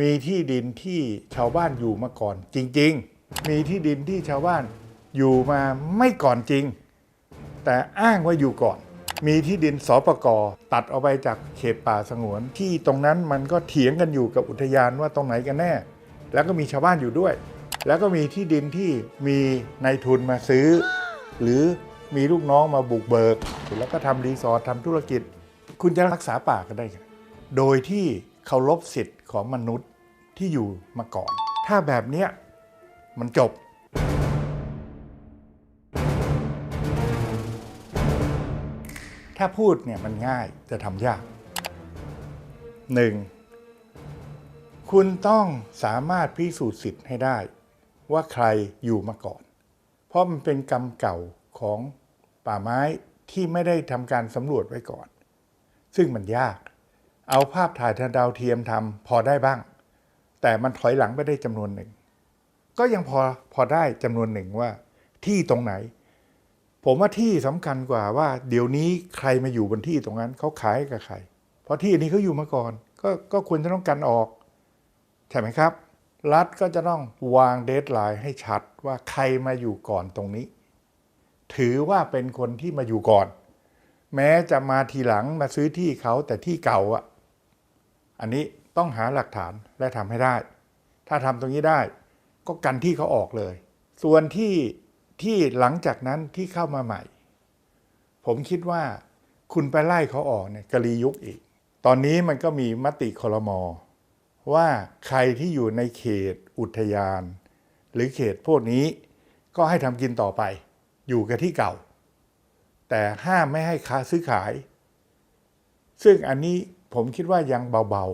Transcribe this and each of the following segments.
มีที่ดินที่ชาวบ้านอยู่มาก่อน จริง ๆ มีที่ดินที่ชาวบ้านอยู่มาไม่ก่อนจริง แต่อ้างว่าอยู่ก่อน มีที่ดินสปกตัดออกไปจากเขตป่าสงวน ที่ตรงนั้นมันก็เถียงกันอยู่กับอุทยานว่าตรงไหนกันแน่ แล้วก็มีชาวบ้านอยู่ด้วย แล้วก็มีที่ดินที่มีนายทุนมาซื้อ หรือมีลูกน้องมาบุกเบิก แล้วก็ทำรีสอร์ททำธุรกิจ คุณจะรักษาป่ากันได้ไงโดยที่เคารพสิทธิ์ ของมนุษย์ที่อยู่มาก่อน ถ้าแบบเนี้ยมันจบ ถ้าพูดเนี่ยมันง่ายจะทำยากหนึ่งคุณต้องสามารถพิสูจน์สิทธิ์ให้ได้ ว่าใครอยู่มาก่อน เพราะมันเป็นกรรมเก่าของป่าไม้ที่ไม่ได้ทำการสำรวจไว้ก่อน ซึ่งมันยาก เอาภาพถ่ายทางดาวเทียมทำพอได้บ้าง แต่มันถอยหลังไปได้จำนวนหนึ่ง ก็ยังพอพอได้จำนวนหนึ่งว่า ที่ตรงไหน ผมว่าที่สำคัญกว่าว่า เดี๋ยวนี้ใครมาอยู่บนที่ตรงนั้นเขาขายกับใคร เพราะที่อันนี้เขาอยู่มาก่อน ก็ก็ควรจะต้องกันออกใช่ไหมครับ รัฐก็จะต้องวางเดทไลน์ให้ชัดว่าใครมาอยู่ก่อนตรงนี้ ถือว่าเป็นคนที่มาอยู่ก่อน แม้จะมาทีหลังมาซื้อที่เขาแต่ที่เก่าอะ อันนี้ต้องหาหลักฐานและทำให้ได้ ถ้าทำตรงนี้ได้ ก็กันที่เขาออกเลย ส่วนที่ที่หลังจากนั้นที่เข้ามาใหม่ ผมคิดว่าคุณไปไล่เขาออกเนี่ยกะลียุคอีก ตอนนี้มันก็มีมติคลมอว่าใครที่อยู่ในเขตอุทยาน หรือเขตพวกนี้ก็ให้ทำกินต่อไป อยู่กับที่เก่า แต่ห้ามไม่ให้ค้าซื้อขาย ซึ่งอันนี้ ผมคิดว่ายังเบา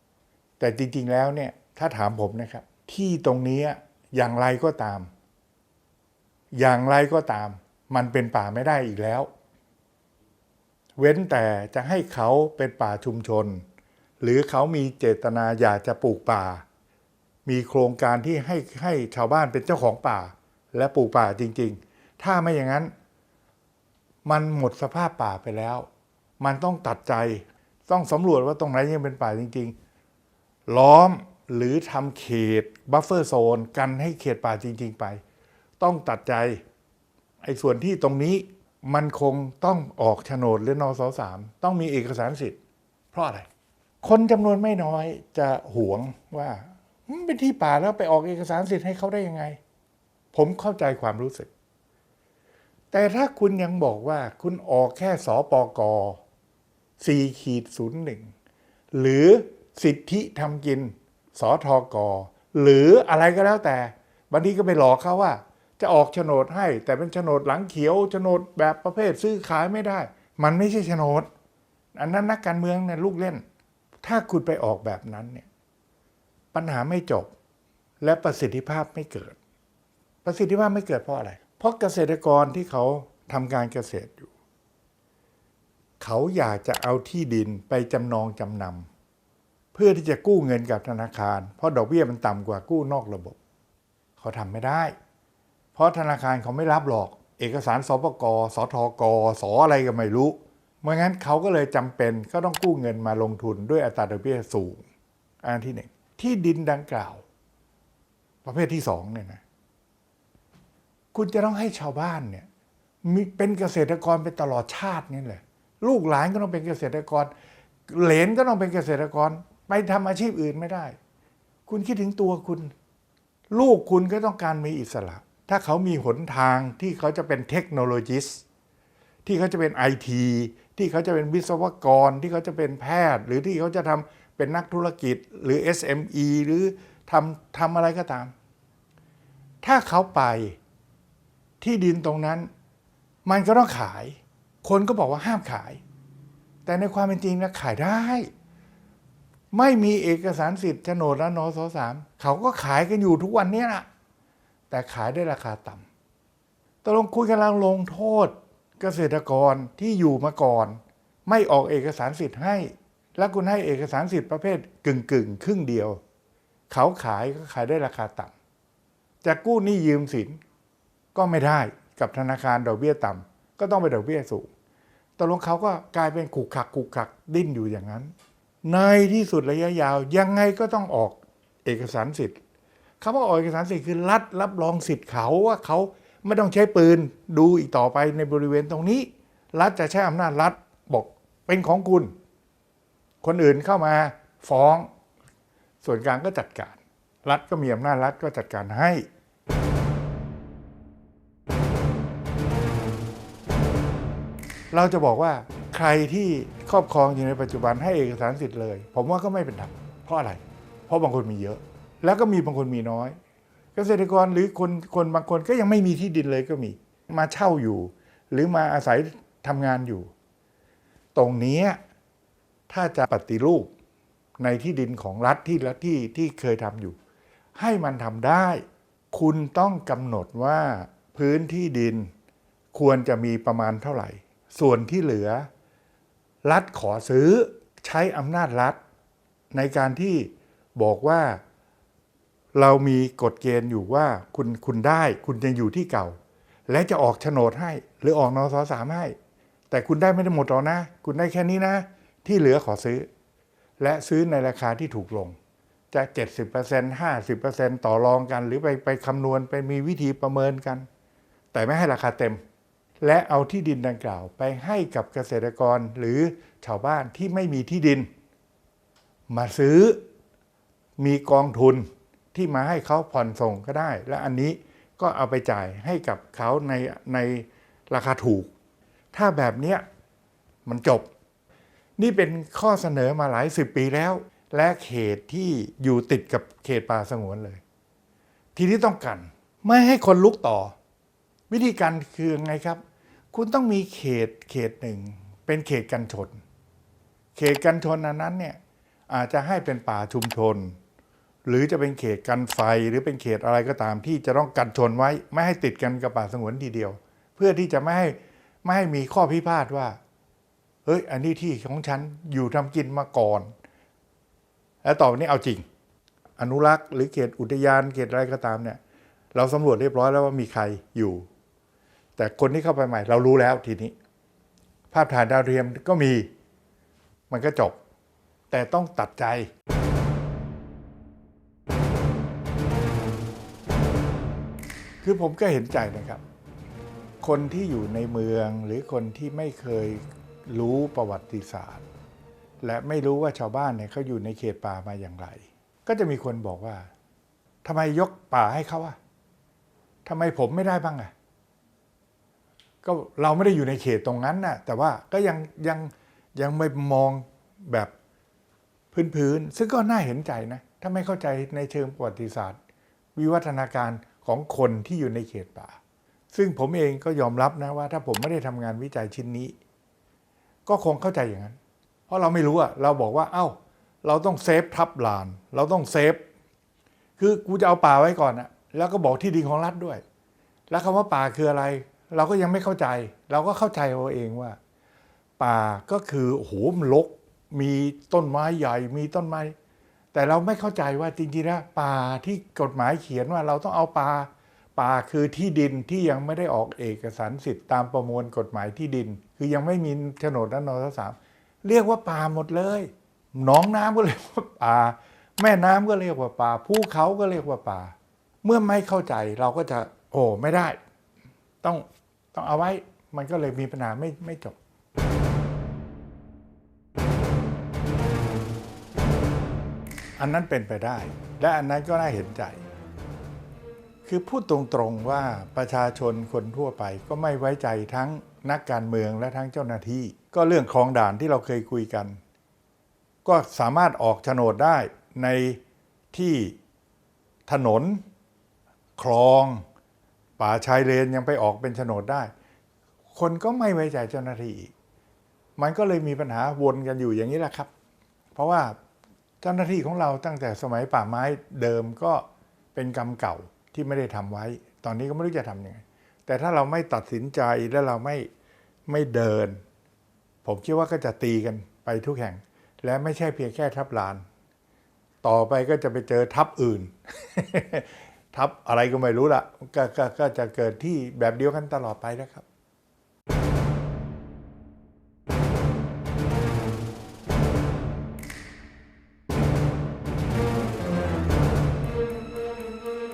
ๆ แต่จริงๆแล้วเนี่ยถ้าถามผมนะครับ ที่ตรงนี้อย่างไรก็ตาม อย่างไรก็ตาม มันเป็นป่าไม่ได้อีกแล้ว เว้นแต่จะให้เขาเป็นป่าชุมชน หรือเขามีเจตนาอยากจะปลูกป่า มีโครงการที่ให้ให้ชาวบ้านเป็นเจ้าของป่า และปลูกป่าจริง ๆ ถ้าไม่อย่างนั้น มันหมดสภาพป่าไปแล้ว มันต้องตัดใจ ต้องสำรวจว่าตรงไหนยังเป็นป่าจริง ๆ ล้อมหรือทำเขตบัฟเฟอร์โซนกันให้เขตป่าจริง ๆ ไป ต้องตัดใจไอ้ส่วนที่ตรงนี้มันคงต้องออกโฉนดหรือนอสสามต้องมีเอกสารสิทธิ์ เพราะอะไร คนจำนวนไม่น้อยจะหวงว่ามันเป็นที่ป่าแล้วไปออกเอกสารสิทธิ์ให้เขาได้ยังไง ผมเข้าใจความรู้สึก แต่ถ้าคุณยังบอกว่าคุณออกแค่สอปก 4ขีด01 หรือสิทธิทำกินสอทอกหรืออะไรก็แล้วแต่บางทีก็ไปหลอกเขาว่า จะออกโฉนดให้ แต่เป็นโฉนดหลังเขียวโฉนดแบบประเภทซื้อขายไม่ได้ มันไม่ใช่โฉนด อันนั้นนักการเมืองเนี่ยลูกเล่น ถ้าคุณไปออกแบบนั้นเนี่ยปัญหาไม่จบและประสิทธิภาพไม่เกิด ประสิทธิภาพไม่เกิดเพราะอะไร เพราะเกษตรกรที่เขาทำการเกษตรอยู่ เขาอยากจะเอาที่ดินไปจำนองจำนำเพื่อที่จะกู้เงินกับธนาคาร เพราะดอกเบี้ยมันต่ำกว่ากู้นอกระบบ เขาทำไม่ได้ เพราะธนาคารเขาไม่รับหรอก เอกสารสปกสทกสอะไรก็ไม่รู้เมื่องั้นเขาก็เลยจำเป็นก็ต้องกู้เงินมาลงทุนด้วยอัตราดอกเบี้ยสูง อันที่หนึ่งที่ดินดังกล่าว ประเภทที่สองเนี่ยนะคุณจะต้องให้ชาวบ้านเนี่ยมีเป็นเกษตรกรเป็นตลอดชาตินี่แหละ ลูกหลานก็ต้องเป็นเกษตรกร เหลนก็ต้องเป็นเกษตรกร ไปทำอาชีพอื่นไม่ได้ คุณคิดถึงตัวคุณ ลูกคุณก็ต้องการมีอิสระ ถ้าเขามีหนทางที่เขาจะเป็นเทคโนโลยีสที่เขาจะเป็นไอทีที่เขาจะเป็นวิศวกรที่เขาจะเป็นแพทย์ หรือที่เขาจะทำเป็นนักธุรกิจหรือ SME หรือทำทำอะไรก็ตาม ถ้าเขาไปที่ดินตรงนั้น มันก็ต้องขาย คนก็บอกว่าห้ามขาย แต่ในความเป็นจริงนะขายได้ ไม่มีเอกสารสิทธิ์โฉนดและนสสามเขาก็ขายกันอยู่ทุกวันนี้นะแต่ขายได้ราคาต่ำตกลงคุณกำลังลงโทษเกษตรกรที่อยู่มาก่อน ไม่ออกเอกสารสิทธิ์ให้ แล้วคุณให้เอกสารสิทธิ์ประเภทกึ่งกึ่งครึ่งเดียว เขาขายก็ขายได้ราคาต่ำจะกู้หนี้ยืมสินก็ไม่ได้กับธนาคารดอกเบี้ยต่ำก็ต้องไปดอกเบี้ยสูง ตกลงเขาก็กลายเป็นขุกขักขุกขักดิ้นอยู่อย่างนั้น ในที่สุดระยะยาวยังไงก็ต้องออกเอกสารสิทธิ์คำว่าออกเอกสารสิทธิ์คือรัฐรับรองสิทธิ์เขาว่าเขาไม่ต้องใช้ปืนดูอีกต่อไปในบริเวณตรงนี้ รัฐจะใช้อำนาจรัฐบอกเป็นของคุณ คนอื่นเข้ามาฟ้อง ส่วนกลางก็จัดการ รัฐก็มีอำนาจรัฐก็จัดการให้ เราจะบอกว่าใครที่ครอบครองอยู่ในปัจจุบันให้เอกสารสิทธิ์เลย ผมว่าก็ไม่เป็นธรรมเพราะอะไร เพราะบางคนมีเยอะ แล้วก็มีบางคนมีน้อย เกษตรกรหรือคนคนบางคนก็ยังไม่มีที่ดินเลยก็มี มาเช่าอยู่ หรือมาอาศัยทำงานอยู่ ตรงนี้ถ้าจะปฏิรูปในที่ดินของรัฐที่รัฐที่ที่เคยทำอยู่ ให้มันทำได้ คุณต้องกำหนดว่าพื้นที่ดินควรจะมีประมาณเท่าไหร่ ส่วนที่เหลือ รัฐขอซื้อใช้อำนาจรัฐ ในการที่บอกว่า เรามีกฎเกณฑ์อยู่ว่าคุณคุณได้คุณยังอยู่ที่เก่า และจะออกโฉนดให้ หรือออกนสสามให้ แต่คุณได้ไม่ได้หมดหรอกนะ คุณได้แค่นี้นะ ที่เหลือขอซื้อ และซื้อในราคาที่ถูกลงจะ 70% 50%ต่อรองกัน หรือไปไปคำนวณไปมีวิธีประเมินกัน แต่ไม่ให้ราคาเต็ม และเอาที่ดินดังกล่าวไปให้กับเกษตรกรหรือชาวบ้านที่ไม่มีที่ดิน มาซื้อมีกองทุนที่มาให้เขาผ่อนส่งก็ได้ และอันนี้ก็เอาไปจ่ายให้กับเขาในในราคาถูก ถ้าแบบเนี้ยมันจบ นี่เป็นข้อเสนอมาหลายสิบปีแล้ว และเขตที่อยู่ติดกับเขตป่าสงวนเลย ทีนี้ต้องกัน ไม่ให้คนลุกต่อ วิธีการคือไงครับ คุณต้องมีเขตเขตหนึ่ง เป็นเขตกันชน เขตกันชนอันนั้นเนี่ยอาจจะให้เป็นป่าชุมชน หรือจะเป็นเขตกันไฟหรือเป็นเขตอะไรก็ตามที่จะต้องกันชนไว้ ไม่ให้ติดกันกับป่าสงวนทีเดียว เพื่อที่จะไม่ให้ไม่ให้มีข้อพิพาทว่าเฮ้ยอันนี้ที่ของฉันอยู่ทำกินมาก่อน แล้วต่อไปนี้เอาจริง อนุรักษ์หรือเขตอุทยานเขตอะไรก็ตามเนี่ย เราสำรวจเรียบร้อยแล้วว่ามีใครอยู่ แต่คนที่เข้าไปใหม่ เรารู้แล้วทีนี้ ภาพถ่ายดาวเทียมก็มีมันก็จบ แต่ต้องตัดใจ คือผมก็เห็นใจนะครับ คนที่อยู่ในเมืองหรือคนที่ไม่เคยรู้ประวัติศาสตร์ และไม่รู้ว่าชาวบ้านเนี่ยเขาอยู่ในเขตป่ามาอย่างไร ก็จะมีคนบอกว่าทำไมยกป่าให้เขาอะทำไมผมไม่ได้บ้างอะ ก็เราไม่ได้อยู่ในเขตตรงนั้นน่ะแต่ว่าก็ยังยังยังไม่มองแบบพื้นๆซึ่งก็น่าเห็นใจนะถ้าไม่เข้าใจในเชิงประวัติศาสตร์ วิวัฒนาการของคนที่อยู่ในเขตป่า ซึ่งผมเองก็ยอมรับนะว่า ถ้าผมไม่ได้ทำงานวิจัยชิ้นนี้ ก็คงเข้าใจอย่างนั้น เพราะเราไม่รู้อะเราบอกว่า เอ้า เราต้องเซฟทับลาน เราต้องเซฟ คือกูจะเอาป่าไว้ก่อนอะแล้วก็บอกที่ดินของรัฐด้วย แล้วคำว่าป่าคืออะไร เราก็ยังไม่เข้าใจ เราก็เข้าใจเอาเองว่า ป่าก็คือโอ้โหมันรกมีต้นไม้ใหญ่มีต้นไม้ แต่เราไม่เข้าใจว่าจริงๆแล้วป่าที่กฎหมายเขียนว่าเราต้องเอาป่าป่าคือที่ดินที่ยังไม่ได้ออกเอกสารสิทธิ์ตามประมวลกฎหมายที่ดิน คือยังไม่มีโฉนดและนสสามเรียกว่าป่าหมดเลยหนองน้ำก็เรียกว่าป่า แม่น้ำก็เรียกว่าป่าภูเขาก็เรียกว่าป่า เมื่อไม่เข้าใจเราก็จะโอ้ไม่ได้ ต้อง ต้องเอาไว้มันก็เลยมีปัญหาไม่ไม่จบ อันนั้นเป็นไปได้ และอันนั้นก็น่าเห็นใจ คือพูดตรงๆว่าประชาชนคนทั่วไปก็ไม่ไว้ใจทั้งนักการเมืองและทั้งเจ้าหน้าที่ ก็เรื่องคลองด่านที่เราเคยคุยกัน ก็สามารถออกโฉนดได้ในที่ถนน คลอง ป่าชายเลนยังไปออกเป็นโฉนดได้ คนก็ไม่ไว้ใจเจ้าหน้าที่อีก มันก็เลยมีปัญหาวนกันอยู่อย่างนี้แหละครับ เพราะว่าเจ้าหน้าที่ของเราตั้งแต่สมัยป่าไม้เดิมก็เป็นกรรมเก่าที่ไม่ได้ทำไว้ ตอนนี้ก็ไม่รู้จะทำยังไง แต่ถ้าเราไม่ตัดสินใจและเราไม่ไม่เดิน ผมคิดว่าก็จะตีกันไปทุกแห่ง และไม่ใช่เพียงแค่ทับลาน ต่อไปก็จะไปเจอทับอื่น ทับอะไรก็ไม่รู้ละกก็ก็จะเกิดที่แบบเดียวกันตลอดไปนะครับ